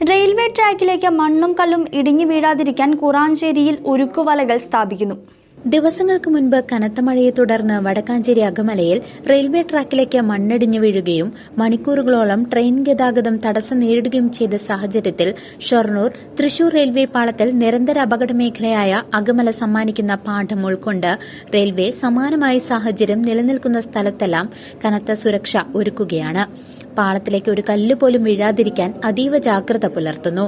railway ട്രാക്കിലേക്ക് മണ്ണും കല്ലും ഇടിഞ്ഞു വീഴാതിരിക്കാൻ കുറാഞ്ചേരിയിൽ ഉരുക്കുവലകൾ സ്ഥാപിക്കുന്നു. ദിവസങ്ങൾക്ക് മുൻപ് കനത്ത മഴയെ തുടർന്ന് വടക്കാഞ്ചേരി അകമലയിൽ റെയിൽവേ ട്രാക്കിലേക്ക് മണ്ണിടിഞ്ഞു വീഴുകയും മണിക്കൂറുകളോളം ട്രെയിൻ ഗതാഗതം തടസ്സം നേരിടുകയും ചെയ്ത സാഹചര്യത്തിൽ ഷൊർണൂർ തൃശൂർ റെയിൽവേ പാളത്തിൽ നിരന്തര അപകട മേഖലയായ അകമല സമ്മാനിക്കുന്ന പാഠം ഉൾക്കൊണ്ട് റെയിൽവേ സമാനമായ സാഹചര്യം നിലനിൽക്കുന്ന സ്ഥലത്തെല്ലാം കനത്ത സുരക്ഷ ഒരുക്കുകയാണ്. പാളത്തിലേക്ക് ഒരു കല്ല് പോലും വീഴാതിരിക്കാൻ അതീവ ജാഗ്രത പുലർത്തുന്നു.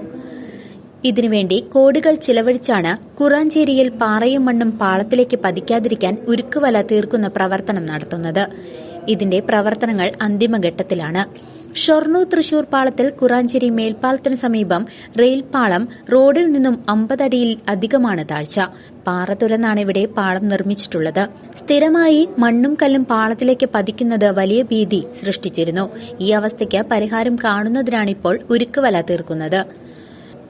ഇതിനുവേണ്ടി കോടികൾ ചിലവഴിച്ചാണ് കുറാഞ്ചേരിയിൽ പാറയും മണ്ണും പാളത്തിലേക്ക് പതിക്കാതിരിക്കാൻ ഉരുക്കുവല തീർക്കുന്ന പ്രവർത്തനം നടത്തുന്നത്. ഇതിന്റെ പ്രവർത്തനങ്ങൾ അന്തിമഘട്ടത്തിലാണ്. ഷൊർണൂർ തൃശൂർ പാളത്തിൽ കുറാഞ്ചേരി മേൽപ്പാലത്തിന് സമീപം റെയിൽപാളം റോഡിൽ നിന്നും അമ്പതടിയിൽ അധികമാണ് താഴ്ച. പാറ തുരന്നാണ് ഇവിടെ പാളം നിർമ്മിച്ചിട്ടുള്ളത്. സ്ഥിരമായി മണ്ണും കല്ലും പാളത്തിലേക്ക് പതിക്കുന്നത് വലിയ ഭീതി സൃഷ്ടിച്ചിരുന്നു. ഈ അവസ്ഥയ്ക്ക് പരിഹാരം കാണുന്നതിനാണിപ്പോൾ ഉരുക്കുവല തീർക്കുന്നത്.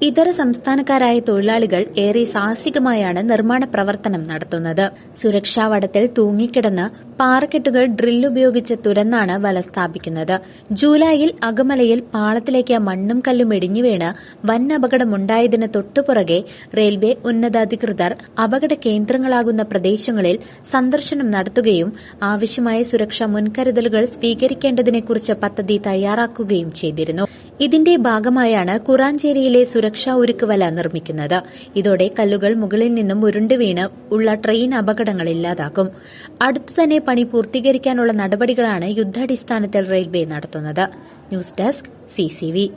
ഇതര സംസ്ഥാനക്കാരായ തൊഴിലാളികൾ ഏറെ സാഹസികമായാണ് നിർമ്മാണ പ്രവർത്തനം നടത്തുന്നത്. സുരക്ഷാ വടത്തിൽ തൂങ്ങിക്കിടന്ന് പാറക്കെട്ടുകൾ ഡ്രില്ലുപയോഗിച്ച് തുരന്നാണ് വല സ്ഥാപിക്കുന്നത്. ജൂലൈയിൽ അകമലയിൽ പാളത്തിലേക്ക് മണ്ണും കല്ലും ഇടിഞ്ഞു വീണ് വൻ അപകടമുണ്ടായതിന് തൊട്ടുപുറകെ റെയിൽവേ ഉന്നതാധികൃതർ അപകട കേന്ദ്രങ്ങളാകുന്ന പ്രദേശങ്ങളിൽ സന്ദർശനം നടത്തുകയും ആവശ്യമായ സുരക്ഷാ മുൻകരുതലുകൾ സ്വീകരിക്കേണ്ടതിനെക്കുറിച്ച് പദ്ധതി തയ്യാറാക്കുകയും ചെയ്തിരുന്നു. ഇതിന്റെ ഭാഗമായാണ് കുറാഞ്ചേരിയിലെ സുരക്ഷാ ഒരുക്കുവല നിർമ്മിക്കുന്നത്. ഇതോടെ കല്ലുകൾ മുകളിൽ നിന്നും ഉരുണ്ടുവീണ് ഉള്ള ട്രെയിൻ അപകടങ്ങൾ ഇല്ലാതാക്കും. അടുത്തുതന്നെ പണി പൂർത്തീകരിക്കാനുള്ള നടപടികളാണ് യുദ്ധാടിസ്ഥാനത്തിൽ റെയിൽവേ നടത്തുന്നത്. News desk CCV